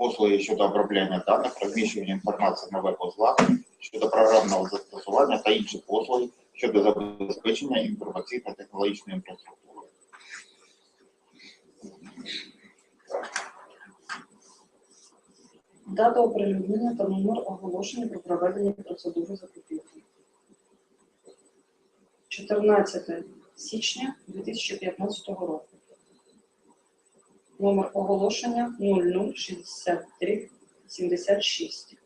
послуги щодо обробляння даних, розміщення інформації на веб-узлах, щодо програмного застосування та інших послуг щодо забезпечення інформаційно-технологічної інфраструктури. Дата оприлюднення та номер оголошення про проведення процедури закупівлі. 14 січня 2015 року. Номер оголошення 0063 76.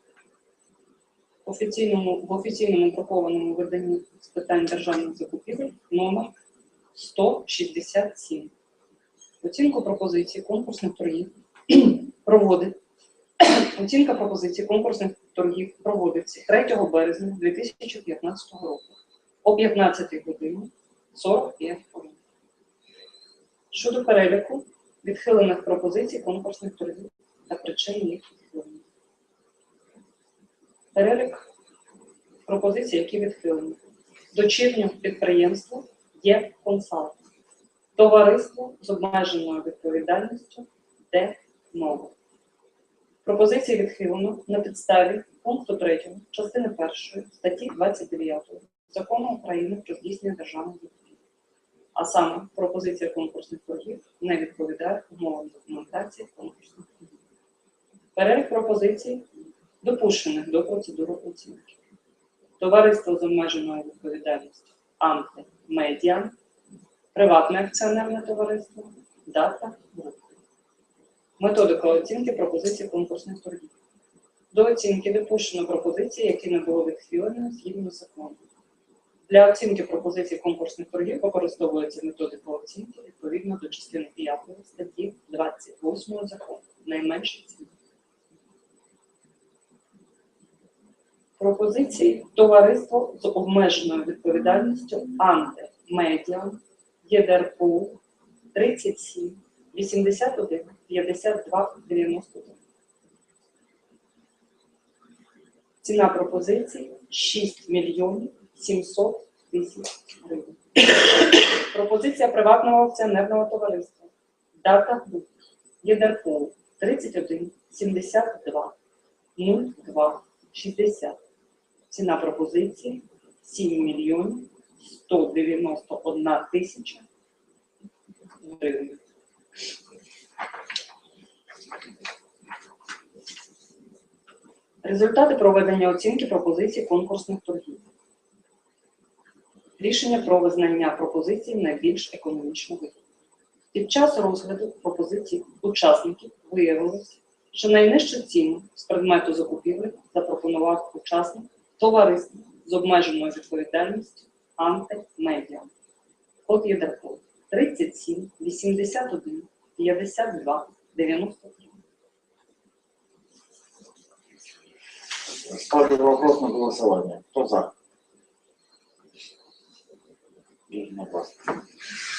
В офіційному, в офіційному друкованому виданні з питань державних закупівель номер 167. Оцінку пропозиції конкурсних торгів проводить Оцінка пропозицій конкурсних торгів проводиться 3 березня 2015 року о 15 годині 45 хвилин. Щодо переліку відхилених пропозицій конкурсних торгів та причин їх відхилення. Перелік пропозицій, які відхилені. Дочірнє підприємство є консалт. Товариство з обмеженою відповідальністю де ново. Пропозиції відхилено на підставі пункту 3 частини 1 статті 29 Закону України про здійснення закупівель. А саме пропозиція конкурсних торгів не відповідає умовам документації конкурсних торгів. Перелік пропозицій допущених до процедури оцінки. Товариство з обмеженою відповідальністю Анте Медіан, приватне акціонерне товариство, Дата Груп. Методика оцінки пропозицій конкурсних торгів. До оцінки допущено пропозиції, які не були відхилені згідно з законом. Для оцінки пропозицій конкурсних торгів використовується методика оцінки відповідно до частини 5 статті 28 закону. Найменше ціни. Пропозиції товариство з обмеженою відповідальністю Анте Медіа ЄДРПУ 37 81 52 91. Ціна пропозиції 6 мільйонів 700 тисяч гривень. Пропозиція приватного акціонерного товариства. Дата груп. ЄДРПО 31 72 02 60. Ціна пропозиції 7 мільйонів 191 тисяча гривень. Результати проведення оцінки пропозицій конкурсних торгів. Рішення про визнання пропозицій найбільш економічно вигідною. Під час розгляду пропозицій учасників виявилось, що найнижчу ціну з предмету закупівлі запропонував учасник товариства з обмеженою відповідальністю Анте Медіа. Код ЄДРПО 37 81 52 93. Ставлю вопрос на голосование. Кто за? Единогласно.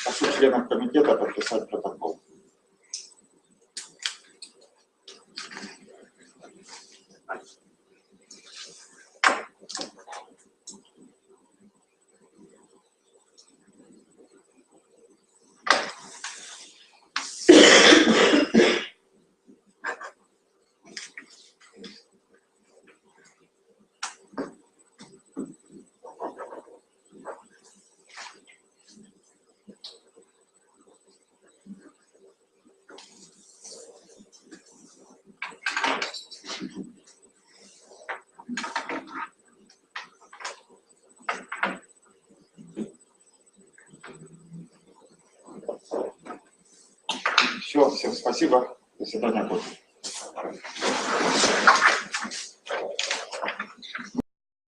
Прошу членов комитета подписать протокол. Все, всем спасибо. До свидания.